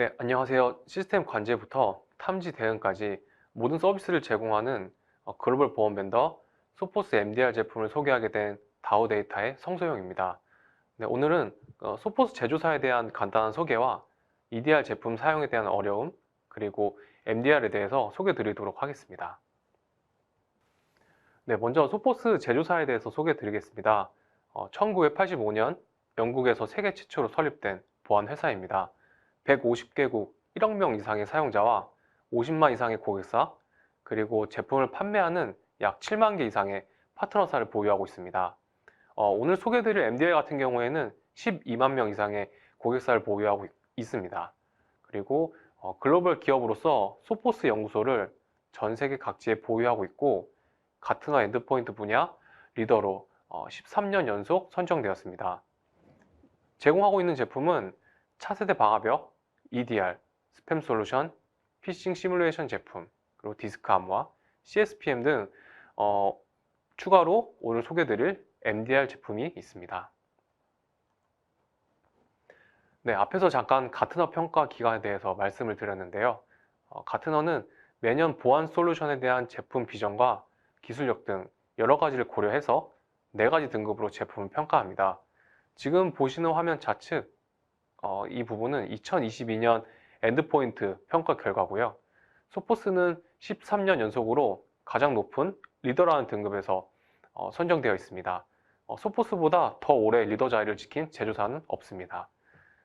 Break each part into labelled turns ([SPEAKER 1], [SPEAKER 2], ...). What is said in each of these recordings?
[SPEAKER 1] 네, 안녕하세요. 시스템 관제부터 탐지 대응까지 모든 서비스를 제공하는 어, 글로벌 보안 벤더 소포스 MDR 제품을 소개하게 된 다오 데이터의 성소영입니다. 네, 오늘은 어, 소포스 제조사에 대한 간단한 소개와 EDR 제품 사용에 대한 어려움, 그리고 MDR에 대해서 소개 드리도록 하겠습니다. 네, 먼저 소포스 제조사에 대해서 소개 드리겠습니다. 1985년 영국에서 세계 최초로 설립된 보안 회사입니다. 150개국 1억 명 이상의 사용자와 50만 이상의 고객사, 그리고 제품을 판매하는 약 7만 개 이상의 파트너사를 보유하고 있습니다. 어, 오늘 소개드릴 MDR 같은 경우에는 12만 명 이상의 고객사를 보유하고 있, 있습니다. 그리고 어, 글로벌 기업으로서 소포스 연구소를 전 세계 각지에 보유하고 있고 가트너 엔드포인트 분야 리더로 어, 13년 연속 선정되었습니다. 제공하고 있는 제품은 차세대 방화벽, EDR, 스팸 솔루션, 피싱 시뮬레이션 제품, 그리고 디스크 암호화, CSPM 등 어, 추가로 오늘 소개드릴 MDR 제품이 있습니다. 네, 앞에서 잠깐 가트너 평가 기간에 대해서 말씀을 드렸는데요. 어, 가트너는 매년 보안 솔루션에 대한 제품 비전과 기술력 등 여러 가지를 고려해서 네 가지 등급으로 제품을 평가합니다. 지금 보시는 화면 좌측 어, 이 부분은 2022년 엔드포인트 평가 결과고요. 소포스는 13년 연속으로 가장 높은 리더라는 등급에서 어, 선정되어 있습니다. 어, 소포스보다 더 오래 리더 자리를 지킨 제조사는 없습니다.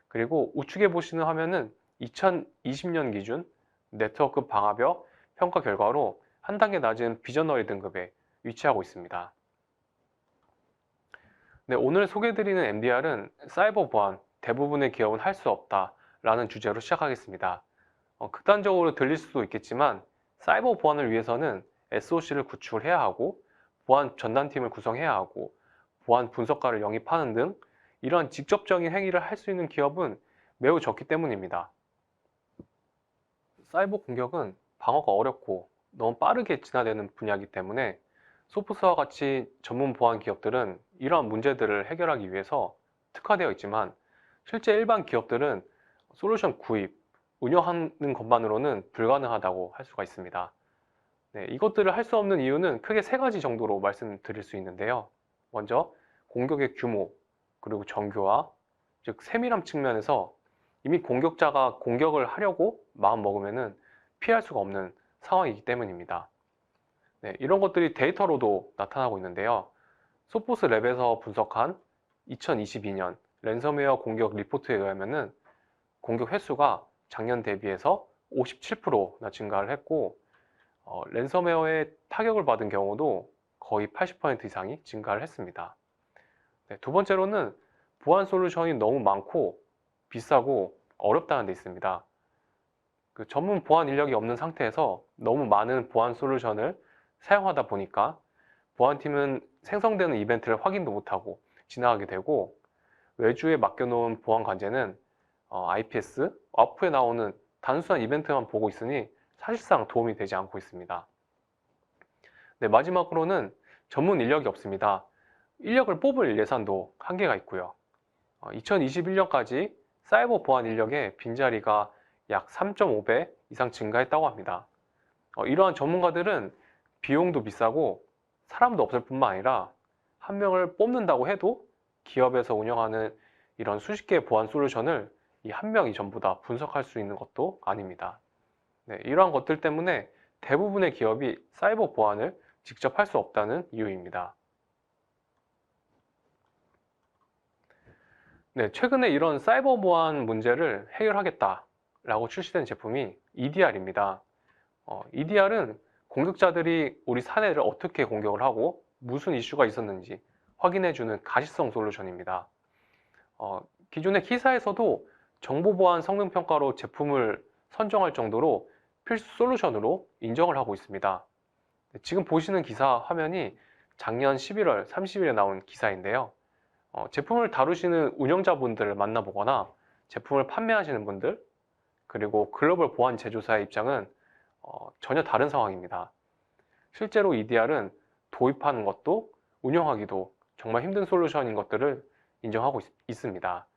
[SPEAKER 1] 그리고 우측에 보시는 화면은 2020년 기준 네트워크 방화벽 평가 결과로 한 단계 낮은 비저너리 등급에 위치하고 있습니다. 네, 오늘 소개해드리는 MDR은 사이버 보안, 대부분의 기업은 할 수 없다라는 주제로 시작하겠습니다. 어, 극단적으로 들릴 수도 있겠지만 사이버 보안을 위해서는 SOC를 구축을 해야 하고 보안 전담팀을 구성해야 하고 보안 분석가를 영입하는 등 이런 직접적인 행위를 할 수 있는 기업은 매우 적기 때문입니다. 사이버 공격은 방어가 어렵고 너무 빠르게 진화되는 분야이기 때문에 소프스와 같이 전문 보안 기업들은 이러한 문제들을 해결하기 위해서 특화되어 있지만 실제 일반 기업들은 솔루션 구입, 운영하는 것만으로는 불가능하다고 할 수가 있습니다. 네, 이것들을 할 수 없는 이유는 크게 세 가지 정도로 말씀드릴 수 있는데요. 먼저 공격의 규모, 그리고 정교화, 즉 세밀함 측면에서 이미 공격자가 공격을 하려고 마음 먹으면 피할 수가 없는 상황이기 때문입니다. 네, 이런 것들이 데이터로도 나타나고 있는데요. 소포스 랩에서 분석한 2022년 랜섬웨어 공격 리포트에 의하면 공격 횟수가 작년 대비해서 57%나 증가를 했고 어, 랜섬웨어에 타격을 받은 경우도 거의 80% 이상이 증가를 했습니다. 네, 두 번째로는 보안 솔루션이 너무 많고 비싸고 어렵다는 데 있습니다. 그 전문 보안 인력이 없는 상태에서 너무 많은 보안 솔루션을 사용하다 보니까 보안팀은 생성되는 이벤트를 확인도 못하고 지나가게 되고 외주에 맡겨놓은 보안 관제는 어, IPS, 와프에 나오는 단순한 이벤트만 보고 있으니 사실상 도움이 되지 않고 있습니다. 네, 마지막으로는 전문 인력이 없습니다. 인력을 뽑을 예산도 한계가 있고요. 어, 2021년까지 사이버 보안 인력의 빈자리가 약 3.5배 이상 증가했다고 합니다. 어, 이러한 전문가들은 비용도 비싸고 사람도 없을 뿐만 아니라 한 명을 뽑는다고 해도 기업에서 운영하는 이런 수십 개의 보안 솔루션을 이 한 명이 전부 다 분석할 수 있는 것도 아닙니다. 네, 이러한 것들 때문에 대부분의 기업이 사이버 보안을 직접 할 수 없다는 이유입니다. 네, 최근에 이런 사이버 보안 문제를 해결하겠다라고 출시된 제품이 EDR입니다. 어, EDR은 공격자들이 우리 사내를 어떻게 공격을 하고 무슨 이슈가 있었는지 확인해주는 가시성 솔루션입니다. 어, 기존의 기사에서도 정보보안 성능평가로 제품을 선정할 정도로 필수 솔루션으로 인정을 하고 있습니다. 지금 보시는 기사 화면이 작년 11월 30일에 나온 기사인데요. 어, 제품을 다루시는 운영자분들을 만나보거나 제품을 판매하시는 분들 그리고 글로벌 보안 제조사의 입장은 어, 전혀 다른 상황입니다. 실제로 EDR은 도입하는 것도 운영하기도 정말 힘든 솔루션인 것들을 인정하고 있, 습니다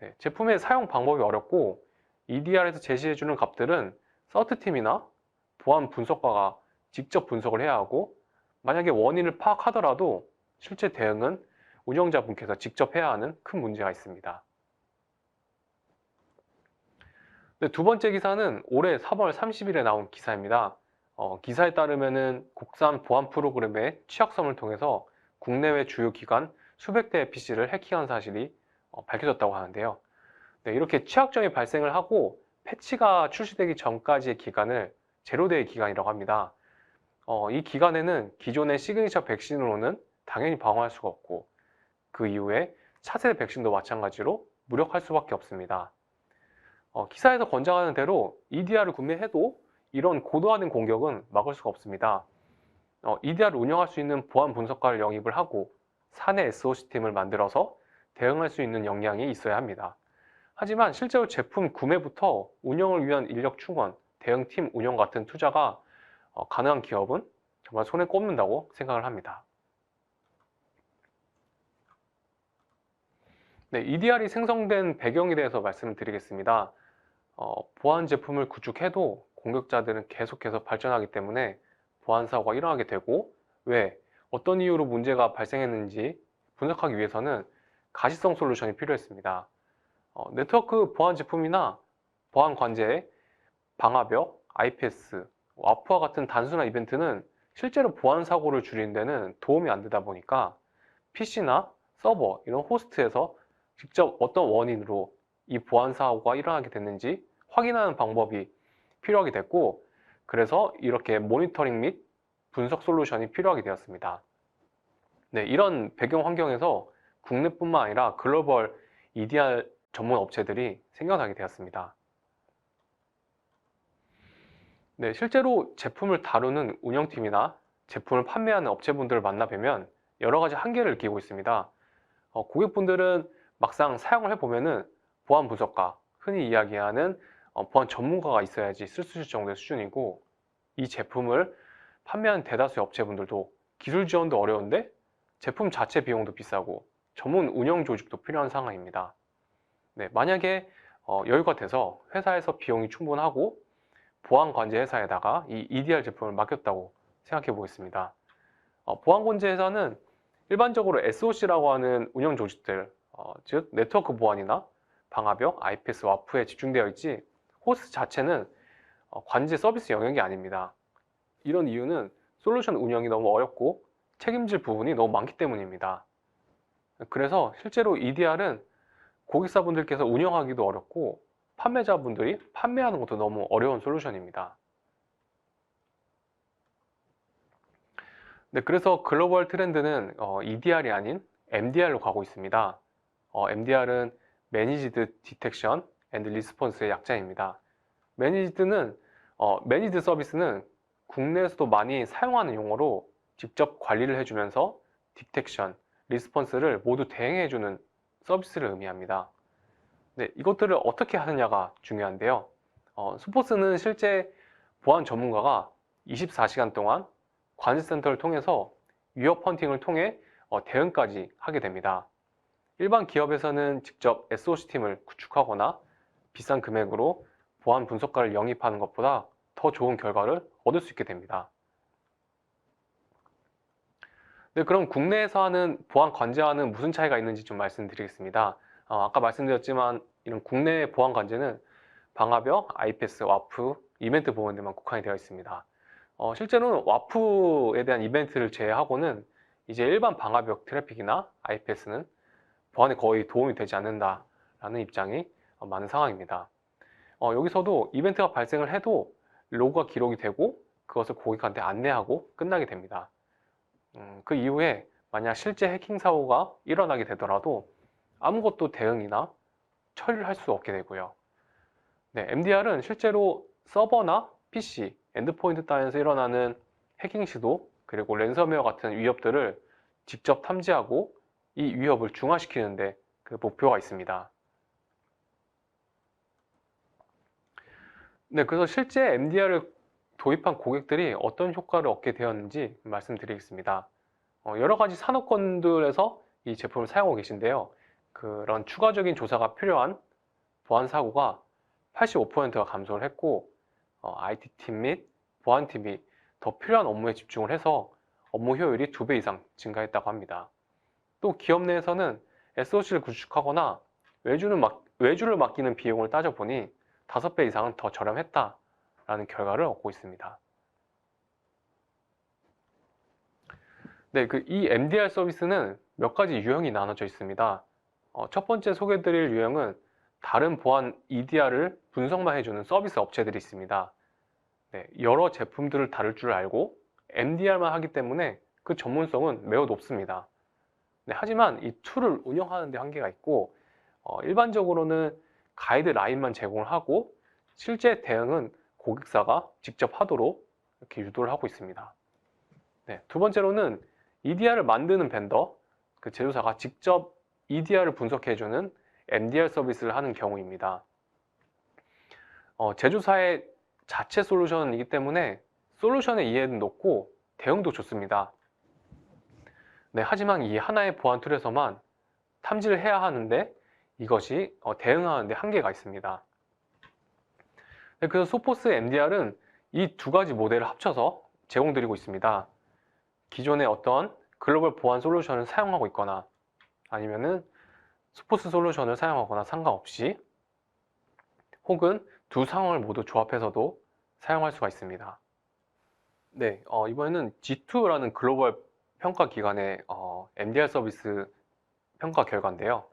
[SPEAKER 1] 네, 제품의 사용 방법이 어렵고 EDR에서 제시해주는 값들은 서트팀이나 보안 분석가가 직접 분석을 해야 하고 만약에 원인을 파악하더라도 실제 대응은 운영자분께서 직접 해야 하는 큰 문제가 있습니다. 네, 두 번째 기사는 올해 3월 30일에 나온 기사입니다. 어, 기사에 따르면 은 국산 보안 프로그램의 취약점을 통해서 국내외 주요 기관 수백 대의 PC를 해킹한 사실이 어, 밝혀졌다고 하는데요. 네, 이렇게 취약점이 발생을 하고 패치가 출시되기 전까지의 기간을 제로데이 기간이라고 합니다. 어, 이 기간에는 기존의 시그니처 백신으로는 당연히 방어할 수가 없고 그 이후에 차세대 백신도 마찬가지로 무력할 수밖에 없습니다. 어, 기사에서 권장하는 대로 EDR을 구매해도 이런 고도화된 공격은 막을 수가 없습니다. 어, EDR을 운영할 수 있는 보안 분석가를 영입을 하고 사내 SOC 팀을 만들어서 대응할 수 있는 역량이 있어야 합니다. 하지만 실제로 제품 구매부터 운영을 위한 인력 충원, 대응팀 운영 같은 투자가 어, 가능한 기업은 정말 손에 꼽는다고 생각을 합니다. 네, EDR이 생성된 배경에 대해서 말씀을 드리겠습니다. 어, 보안 제품을 구축해도 공격자들은 계속해서 발전하기 때문에 보안 사고가 일어나게 되고 왜 어떤 이유로 문제가 발생했는지 분석하기 위해서는 가시성 솔루션이 필요했습니다. 어, 네트워크 보안 제품이나 보안 관제의 방화벽, IPS, 와프와 같은 단순한 이벤트는 실제로 보안 사고를 줄이는 데는 도움이 안 되다 보니까 PC나 서버 이런 호스트에서 직접 어떤 원인으로 이 보안 사고가 일어나게 됐는지 확인하는 방법이 필요하게 됐고 그래서 이렇게 모니터링 및 분석 솔루션이 필요하게 되었습니다. 네, 이런 배경 환경에서 국내뿐만 아니라 글로벌 EDR 전문 업체들이 생겨나게 되었습니다. 네, 실제로 제품을 다루는 운영팀이나 제품을 판매하는 업체분들을 만나 뵈면 여러 가지 한계를 느끼고 있습니다. 어, 고객분들은 막상 사용을 해보면은 보안 분석가, 흔히 이야기하는 어, 보안 전문가가 있어야지 쓸 수 있을 정도의 수준이고 이 제품을 판매하는 대다수의 업체분들도 기술 지원도 어려운데 제품 자체 비용도 비싸고 전문 운영 조직도 필요한 상황입니다. 네, 만약에 어, 여유가 돼서 회사에서 비용이 충분하고 보안 관제 회사에다가 이 EDR 제품을 맡겼다고 생각해 보겠습니다. 어, 보안 관제 회사는 일반적으로 SOC라고 하는 운영 조직들, 어, 즉 네트워크 보안이나 방화벽, IPS, 와프에 집중되어 있지 호스트 자체는 어, 관제 서비스 영역이 아닙니다. 이런 이유는 솔루션 운영이 너무 어렵고 책임질 부분이 너무 많기 때문입니다. 그래서 실제로 EDR은 고객사분들께서 운영하기도 어렵고 판매자분들이 판매하는 것도 너무 어려운 솔루션입니다. 네, 그래서 글로벌 트렌드는 어, EDR이 아닌 MDR로 가고 있습니다. 어, MDR은 Managed Detection and Response의 약자입니다. Managed는 어, Managed 서비스는 국내에서도 많이 사용하는 용어로 직접 관리를 해주면서 Detection, Response를 모두 대행해주는 서비스를 의미합니다. 네, 이것들을 어떻게 하느냐가 중요한데요. 어, 스포츠는 실제 보안 전문가가 24시간 동안 관제센터를 통해서 위협 헌팅을 통해 어, 대응까지 하게 됩니다. 일반 기업에서는 직접 SOC 팀을 구축하거나 비싼 금액으로 보안 분석가를 영입하는 것보다 더 좋은 결과를 얻을 수 있게 됩니다. 네, 그럼 국내에서 하는 보안 관제와는 무슨 차이가 있는지 좀 말씀드리겠습니다. 어, 아까 말씀드렸지만 이런 국내 보안 관제는 방화벽, IPS, 와프, 이벤트 보안에만 국한이 되어 있습니다. 어, 실제로는 와프에 대한 이벤트를 제외하고는 이제 일반 방화벽 트래픽이나 IPS는 보안에 거의 도움이 되지 않는다라는 입장이 많은 상황입니다. 어, 여기서도 이벤트가 발생을 해도 로그가 기록이 되고 그것을 고객한테 안내하고 끝나게 됩니다. 음, 그 이후에 만약 실제 해킹 사고가 일어나게 되더라도 아무것도 대응이나 처리를 할 수 없게 되고요. 네, MDR은 실제로 서버나 PC, 엔드포인트 단에서 일어나는 해킹 시도 그리고 랜섬웨어 같은 위협들을 직접 탐지하고 이 위협을 중화시키는데 그 목표가 있습니다. 네, 그래서 실제 MDR을 도입한 고객들이 어떤 효과를 얻게 되었는지 말씀드리겠습니다. 어, 여러 가지 산업군들에서 이 제품을 사용하고 계신데요. 그런 추가적인 조사가 필요한 보안 사고가 85%가 감소를 했고 어, IT팀 및 보안팀이 더 필요한 업무에 집중을 해서 업무 효율이 2배 이상 증가했다고 합니다. 또 기업 내에서는 SOC를 구축하거나 외주를, 맡, 외주를 맡기는 비용을 따져보니 5배 이상은 더 저렴했다라는 결과를 얻고 있습니다. 네, 그 이 MDR 서비스는 몇 가지 유형이 나눠져 있습니다. 어, 첫 번째 소개드릴 유형은 다른 보안 EDR을 분석만 해주는 서비스 업체들이 있습니다. 네, 여러 제품들을 다룰 줄 알고 MDR만 하기 때문에 그 전문성은 매우 높습니다. 네, 하지만 이 툴을 운영하는 데 한계가 있고 어, 일반적으로는 가이드 라인만 제공을 하고 실제 대응은 고객사가 직접 하도록 이렇게 유도를 하고 있습니다. 네, 두 번째로는 EDR을 만드는 벤더, 그 제조사가 직접 EDR을 분석해주는 MDR 서비스를 하는 경우입니다. 어, 제조사의 자체 솔루션이기 때문에 솔루션의 이해는 높고 대응도 좋습니다. 네, 하지만 이 하나의 보안 툴에서만 탐지를 해야 하는데 이것이 어, 대응하는 데 한계가 있습니다. 네, 그래서 소포스 MDR은 이 두 가지 모델을 합쳐서 제공드리고 있습니다. 기존의 어떤 글로벌 보안 솔루션을 사용하고 있거나 아니면은 소포스 솔루션을 사용하거나 상관없이 혹은 두 상황을 모두 조합해서도 사용할 수가 있습니다. 네, 어, 이번에는 G2라는 글로벌 평가 기관의 어, MDR 서비스 평가 결과인데요.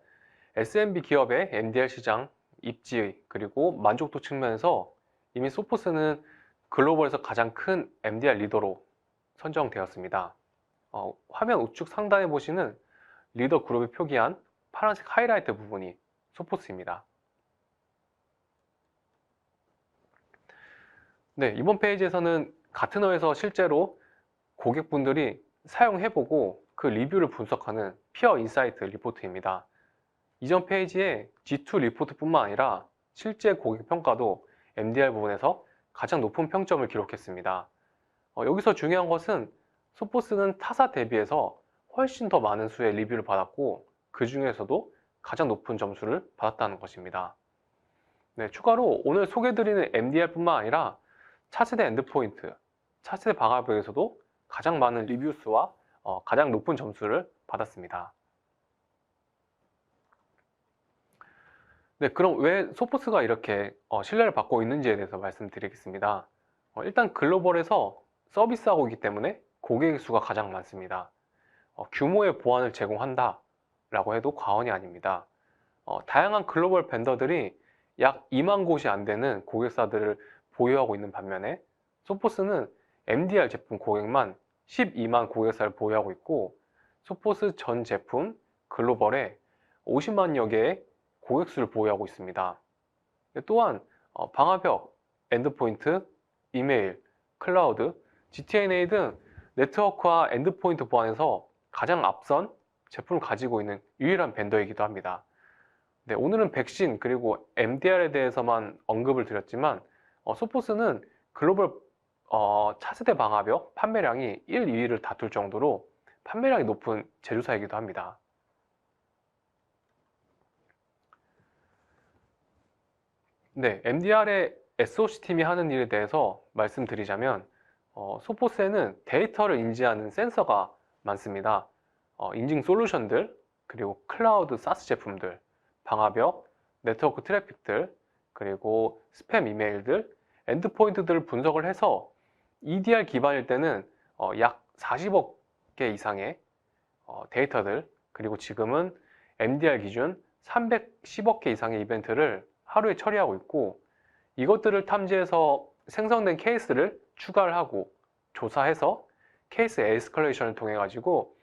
[SPEAKER 1] SMB 기업의 MDR 시장 입지 그리고 만족도 측면에서 이미 소포스는 글로벌에서 가장 큰 MDR 리더로 선정되었습니다. 어, 화면 우측 상단에 보시는 리더 그룹이 표기한 파란색 하이라이트 부분이 소포스입니다. 네, 이번 페이지에서는 가트너에서 실제로 고객분들이 사용해보고 그 리뷰를 분석하는 피어 인사이트 리포트입니다. 이전 페이지에 G2 리포트뿐만 아니라 실제 고객 평가도 MDR 부분에서 가장 높은 평점을 기록했습니다. 어, 여기서 중요한 것은 소포스는 타사 대비해서 훨씬 더 많은 수의 리뷰를 받았고 그 중에서도 가장 높은 점수를 받았다는 것입니다. 네, 추가로 오늘 소개드리는 MDR뿐만 아니라 차세대 엔드포인트, 차세대 방화벽에서도 가장 많은 리뷰 수와 어, 가장 높은 점수를 받았습니다. 네, 그럼 왜 소포스가 이렇게 어, 신뢰를 받고 있는지에 대해서 말씀드리겠습니다. 어, 일단 글로벌에서 서비스하고 있기 때문에 고객 수가 가장 많습니다. 어, 규모의 보안을 제공한다 라고 해도 과언이 아닙니다. 어, 다양한 글로벌 벤더들이 약 2만 곳이 안 되는 고객사들을 보유하고 있는 반면에 소포스는 MDR 제품 고객만 12만 고객사를 보유하고 있고 소포스 전 제품 글로벌에 50만여 개의 고객수를 보유하고 있습니다. 또한 어, 방화벽, 엔드포인트, 이메일, 클라우드, GTNA 등 네트워크와 엔드포인트 보안에서 가장 앞선 제품을 가지고 있는 유일한 벤더이기도 합니다. 네, 오늘은 백신 그리고 MDR에 대해서만 언급을 드렸지만 어, 소포스는 글로벌 어, 차세대 방화벽 판매량이 1, 2위를 다툴 정도로 판매량이 높은 제조사이기도 합니다. 네, MDR의 SOC 팀이 하는 일에 대해서 말씀드리자면 어, 소포스에는 데이터를 인지하는 센서가 많습니다. 어, 인증 솔루션들, 그리고 클라우드 사스 제품들, 방화벽, 네트워크 트래픽들, 그리고 스팸 이메일들, 엔드포인트들을 분석을 해서 EDR 기반일 때는 어, 약 40억 개 이상의 어, 데이터들, 그리고 지금은 MDR 기준 310억 개 이상의 이벤트를 하루에 처리하고 있고 이것들을 탐지해서 생성된 케이스를 추가를 하고 조사해서 케이스 에스컬레이션을 통해 가지고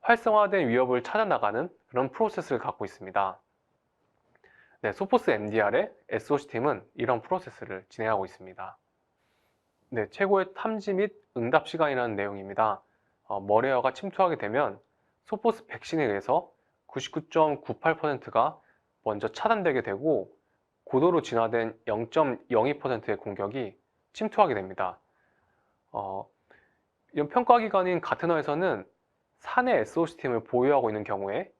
[SPEAKER 1] 활성화된 위협을 찾아 나가는 그런 프로세스를 갖고 있습니다. 네, 소포스 MDR의 SOC팀은 이런 프로세스를 진행하고 있습니다. 네, 최고의 탐지 및 응답 시간이라는 내용입니다. 어, 머레어가 침투하게 되면 소포스 백신에 의해서 99.98%가 먼저 차단되게 되고 고도로 진화된 0.02%의 공격이 침투하게 됩니다. 어, 이런 평가기관인 가트너에서는 사내 SOC팀을 보유하고 있는 경우에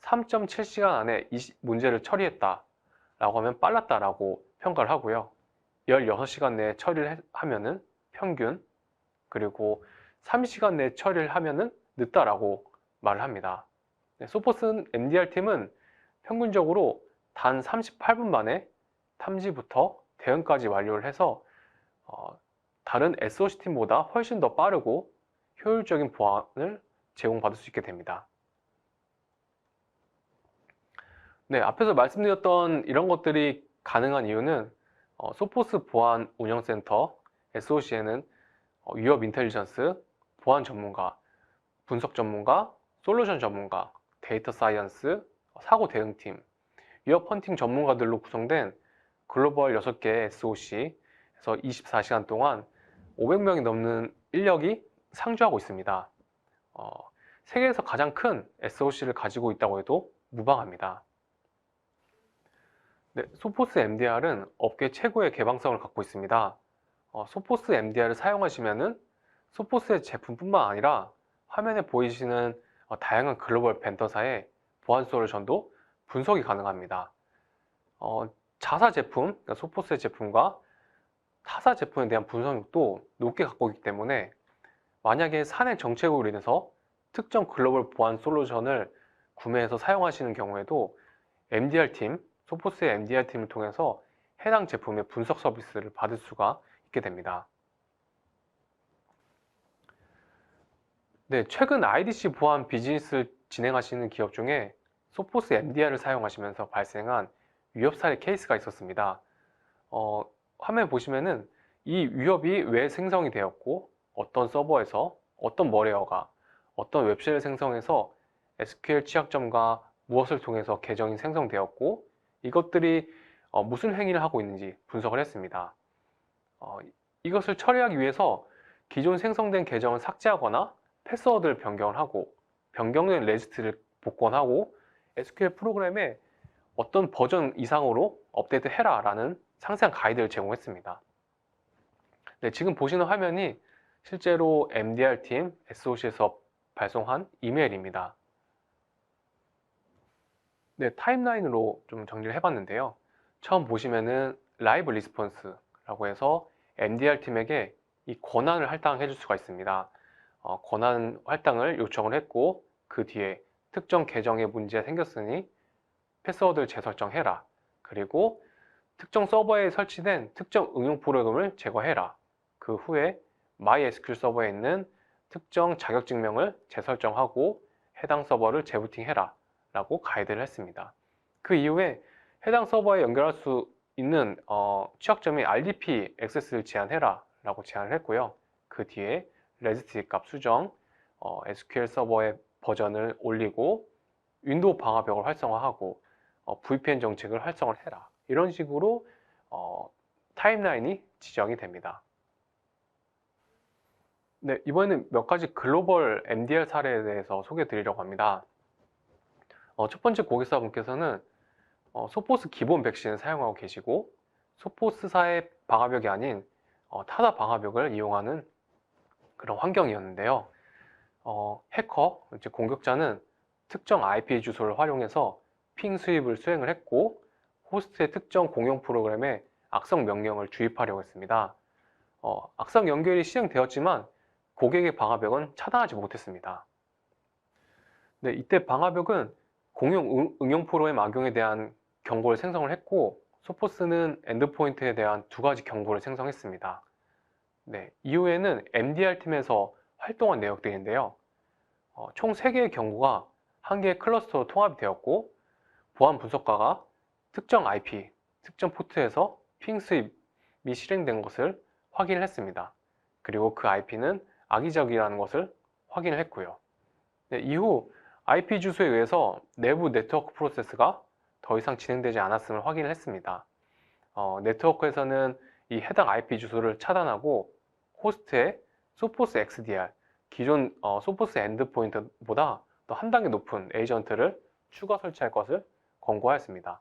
[SPEAKER 1] 3.7시간 안에 이 문제를 처리했다 라고 하면 빨랐다라고 평가를 하고요. 16시간 내에 처리를 해- 하면은 평균, 그리고 3시간 내에 처리를 하면은 늦다라고 말을 합니다. 네, 소포스 MDR 팀은 평균적으로 단 38분 만에 탐지부터 대응까지 완료를 해서 어, 다른 SOC 팀보다 훨씬 더 빠르고 효율적인 보안을 제공받을 수 있게 됩니다. 네, 앞에서 말씀드렸던 이런 것들이 가능한 이유는 어, 소포스 보안 운영센터 SOC에는 어, 위협 인텔리전스, 보안 전문가, 분석 전문가, 솔루션 전문가, 데이터 사이언스, 사고 대응팀, 위협 헌팅 전문가들로 구성된 글로벌 6개의 SOC에서 24시간 동안 500명이 넘는 인력이 상주하고 있습니다. 어, 세계에서 가장 큰 SOC를 가지고 있다고 해도 무방합니다. 네, 소포스 MDR은 업계 최고의 개방성을 갖고 있습니다. 어, 소포스 MDR을 사용하시면은 소포스의 제품뿐만 아니라 화면에 보이시는 어, 다양한 글로벌 벤더사의 보안 솔루션도 분석이 가능합니다. 어, 자사 제품, 그러니까 소포스의 제품과 타사 제품에 대한 분석력도 높게 갖고 있기 때문에 만약에 사내 정책으로 인해서 특정 글로벌 보안 솔루션을 구매해서 사용하시는 경우에도 MDR 팀, 소포스의 MDR 팀을 통해서 해당 제품의 분석 서비스를 받을 수가 있게 됩니다. 네, 최근 IDC 보안 비즈니스를 진행하시는 기업 중에 소포스 MDR을 사용하시면서 발생한 위협 사례 케이스가 있었습니다. 어, 화면 보시면은 이 위협이 왜 생성이 되었고 어떤 서버에서 어떤 머레어가 어떤 웹쉘을 생성해서 SQL 취약점과 무엇을 통해서 계정이 생성되었고 이것들이 어, 무슨 행위를 하고 있는지 분석을 했습니다. 어, 이것을 처리하기 위해서 기존 생성된 계정을 삭제하거나 패스워드를 변경을 하고 변경된 레지스트를 복원하고 SQL 프로그램에 어떤 버전 이상으로 업데이트 해라 라는 상세한 가이드를 제공했습니다. 네, 지금 보시는 화면이 실제로 MDR 팀 SOC에서 발송한 이메일입니다. 네, 타임라인으로 좀 정리를 해봤는데요. 처음 보시면은 라이브 리스폰스라고 해서 MDR 팀에게 이 권한을 할당해 줄 수가 있습니다. 어, 권한 할당을 요청을 했고 그 뒤에 특정 계정에 문제가 생겼으니 패스워드를 재설정해라. 그리고 특정 서버에 설치된 특정 응용 프로그램을 제거해라. 그 후에 MySQL 서버에 있는 특정 자격증명을 재설정하고 해당 서버를 재부팅해라. 라고 가이드를 했습니다. 그 이후에 해당 서버에 연결할 수 있는 어, 취약점의 RDP 액세스를 제한해라 라고 제안을 했고요. 그 뒤에 레지스트 값 수정, 어, SQL 서버의 버전을 올리고 윈도우 방화벽을 활성화하고 어, VPN 정책을 활성을 해라. 이런 식으로 어, 타임라인이 지정이 됩니다. 네, 이번에는 몇 가지 글로벌 MDR 사례에 대해서 소개해 드리려고 합니다. 어, 첫 번째 고객사분께서는 어, 소포스 기본 백신을 사용하고 계시고 소포스사의 방화벽이 아닌 어, 타다 방화벽을 이용하는 그런 환경이었는데요. 어, 해커, 공격자는 특정 IP 주소를 활용해서 핑 수입을 수행을 했고 호스트의 특정 공용 프로그램에 악성 명령을 주입하려고 했습니다. 어, 악성 연결이 시행되었지만 고객의 방화벽은 차단하지 못했습니다. 네, 이때 방화벽은 공용 응- 응용 프로그램 악용에 대한 경고를 생성을 했고 소포스는 엔드포인트에 대한 두 가지 경고를 생성했습니다. 네, 이후에는 MDR 팀에서 활동한 내역들인데요. 어, 총 3개의 경고가 한 개의 클러스터로 통합이 되었고 보안 분석가가 특정 IP, 특정 포트에서 핑 수입이 실행된 것을 확인을 했습니다. 그리고 그 IP는 악의적이라는 것을 확인을 했고요. 네, 이후 IP 주소에 의해서 내부 네트워크 프로세스가 더 이상 진행되지 않았음을 확인을 했습니다. 어, 네트워크에서는 이 해당 IP 주소를 차단하고 호스트의 소포스 XDR, 기존 어, 소포스 엔드포인트보다 더 한 단계 높은 에이전트를 추가 설치할 것을 권고하였습니다.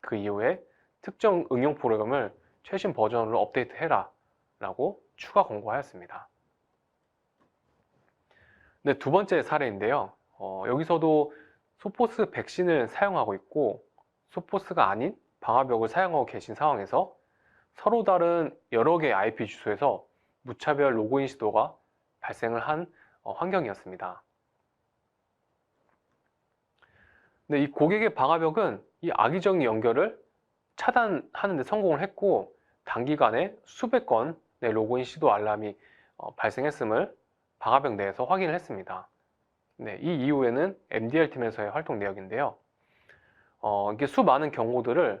[SPEAKER 1] 그 이후에 특정 응용 프로그램을 최신 버전으로 업데이트해라 라고 추가 권고하였습니다. 네, 두 번째 사례인데요. 어, 여기서도 소포스 백신을 사용하고 있고 소포스가 아닌 방화벽을 사용하고 계신 상황에서 서로 다른 여러 개의 IP 주소에서 무차별 로그인 시도가 발생을 한 어, 환경이었습니다. 근데 이 고객의 방화벽은 이 악의적인 연결을 차단하는 데 성공을 했고 단기간에 수백 건의 로그인 시도 알람이 어, 발생했음을 방화벽 내에서 확인을 했습니다. 네, 이 이후에는 MDR 팀에서의 활동 내역인데요. 어, 이게 수많은 경고들을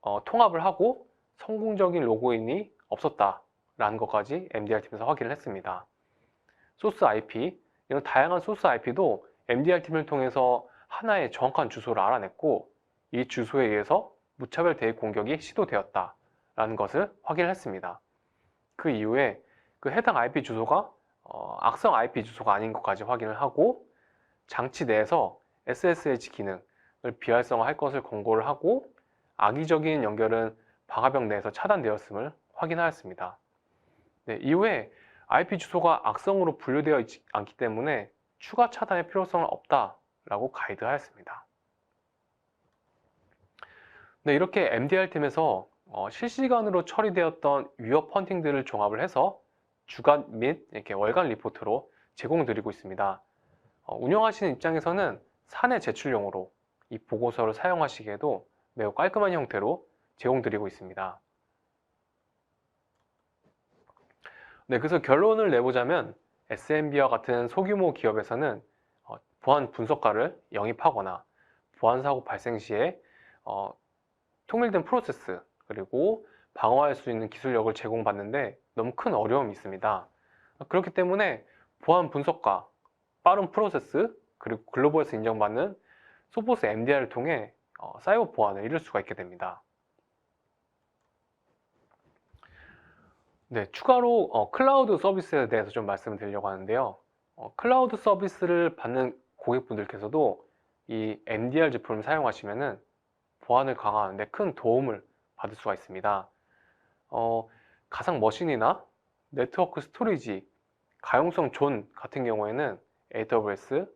[SPEAKER 1] 어, 통합을 하고 성공적인 로그인이 없었다라는 것까지 MDR 팀에서 확인을 했습니다. 소스 IP, 이런 다양한 소스 IP도 MDR 팀을 통해서 하나의 정확한 주소를 알아냈고 이 주소에 의해서 무차별 대입 공격이 시도되었다라는 것을 확인을 했습니다. 그 이후에 그 해당 IP 주소가 어, 악성 IP 주소가 아닌 것까지 확인을 하고 장치 내에서 SSH 기능을 비활성화할 것을 권고를 하고 악의적인 연결은 방화벽 내에서 차단되었음을 확인하였습니다. 네, 이후에 IP 주소가 악성으로 분류되어 있지 않기 때문에 추가 차단의 필요성은 없다 라고 가이드하였습니다. 네, 이렇게 MDR 팀에서 어, 실시간으로 처리되었던 위협 펀팅들을 종합을 해서 주간 및 이렇게 월간 리포트로 제공드리고 있습니다. 어, 운영하시는 입장에서는 사내 제출용으로 이 보고서를 사용하시기에도 매우 깔끔한 형태로 제공드리고 있습니다. 네, 그래서 결론을 내보자면 SMB와 같은 소규모 기업에서는 어, 보안 분석가를 영입하거나 보안 사고 발생 시에 어, 통일된 프로세스 그리고 방어할 수 있는 기술력을 제공받는데 너무 큰 어려움이 있습니다. 그렇기 때문에 보안 분석과 빠른 프로세스 그리고 글로벌에서 인정받는 소포스 MDR을 통해 어, 사이버 보안을 이룰 수가 있게 됩니다. 네, 추가로 어, 클라우드 서비스에 대해서 좀 말씀을 드리려고 하는데요. 어, 클라우드 서비스를 받는 고객분들께서도 이 MDR 제품을 사용하시면은 보안을 강화하는데 큰 도움을 받을 수가 있습니다. 어, 가상 머신이나 네트워크 스토리지, 가용성 존 같은 경우에는 AWS,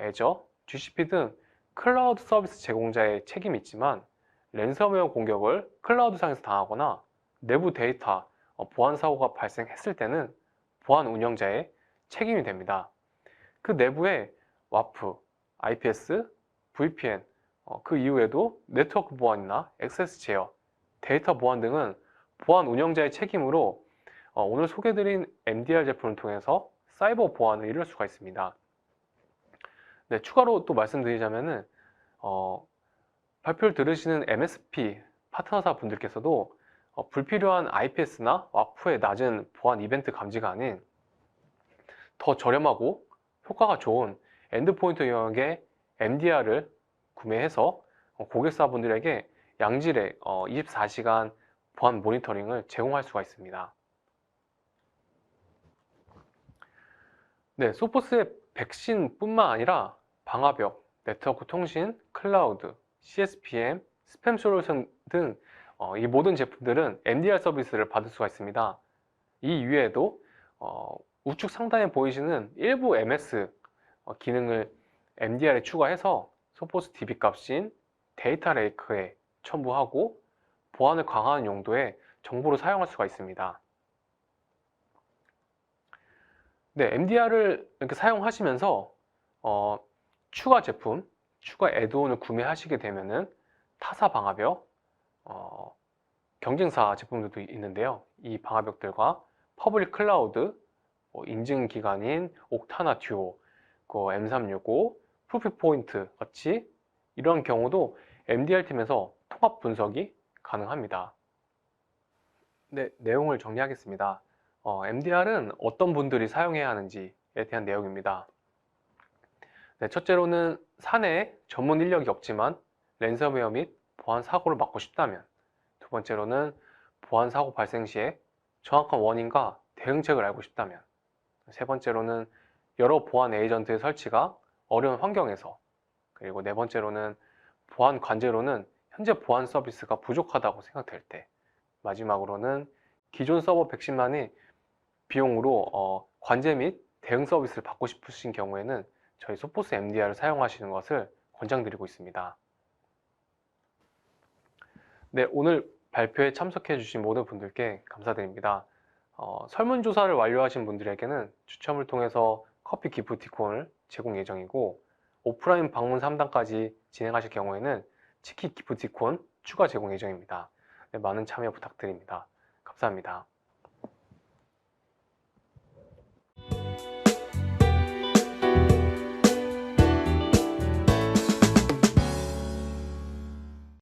[SPEAKER 1] 애저, GCP 등 클라우드 서비스 제공자의 책임이 있지만 랜섬웨어 공격을 클라우드상에서 당하거나 내부 데이터 어, 보안 사고가 발생했을 때는 보안 운영자의 책임이 됩니다. 그 내부에 WAF, IPS, VPN, 어, 그 이후에도 네트워크 보안이나 액세스 제어, 데이터 보안 등은 보안 운영자의 책임으로 어, 오늘 소개드린 MDR 제품을 통해서 사이버 보안을 이룰 수가 있습니다. 네, 추가로 또 말씀드리자면은 어, 발표를 들으시는 MSP 파트너사 분들께서도 어, 불필요한 IPS나 와프의 낮은 보안 이벤트 감지가 아닌 더 저렴하고 효과가 좋은 엔드포인트 영역의 MDR을 구매해서 어, 고객사분들에게 양질의 어, 24시간 보안 모니터링을 제공할 수가 있습니다. 네, 소포스의 백신뿐만 아니라 방화벽, 네트워크 통신, 클라우드, CSPM, 스팸 솔루션 등이 어, 모든 제품들은 MDR 서비스를 받을 수가 있습니다. 이 이외에도 어, 우측 상단에 보이시는 일부 MS 어, 기능을 MDR에 추가해서 소포스 DB 값인 데이터 레이크에 첨부하고 보안을 강화하는 용도의 정보를 사용할 수가 있습니다. 네, MDR을 이렇게 사용하시면서 어, 추가 제품, 추가 애드온을 구매하시게 되면은 타사 방화벽, 어, 경쟁사 제품들도 있는데요. 이 방화벽들과 퍼블릭 클라우드, 뭐 인증 기관인 옥타나 듀오, 그 M365, 프로필 포인트 같이 이런 경우도 MDR 팀에서 통합 분석이 가능합니다. 네, 내용을 정리하겠습니다. 어, MDR은 어떤 분들이 사용해야 하는지에 대한 내용입니다. 네, 첫째로는 사내에 전문 인력이 없지만 랜섬웨어 및 보안 사고를 막고 싶다면 두 번째로는 보안 사고 발생 시에 정확한 원인과 대응책을 알고 싶다면 세 번째로는 여러 보안 에이전트의 설치가 어려운 환경에서 그리고 네 번째로는 보안 관제로는 현재 보안 서비스가 부족하다고 생각될 때 마지막으로는 기존 서버 백신만이 비용으로 어, 관제 및 대응 서비스를 받고 싶으신 경우에는 저희 소포스 MDR을 사용하시는 것을 권장드리고 있습니다. 네, 오늘 발표에 참석해 주신 모든 분들께 감사드립니다. 어, 설문조사를 완료하신 분들에게는 추첨을 통해서 커피 기프티콘을 제공 예정이고 오프라인 방문 3단까지 진행하실 경우에는 치킨 기프티콘 추가 제공 예정입니다. 네, 많은 참여 부탁드립니다. 감사합니다.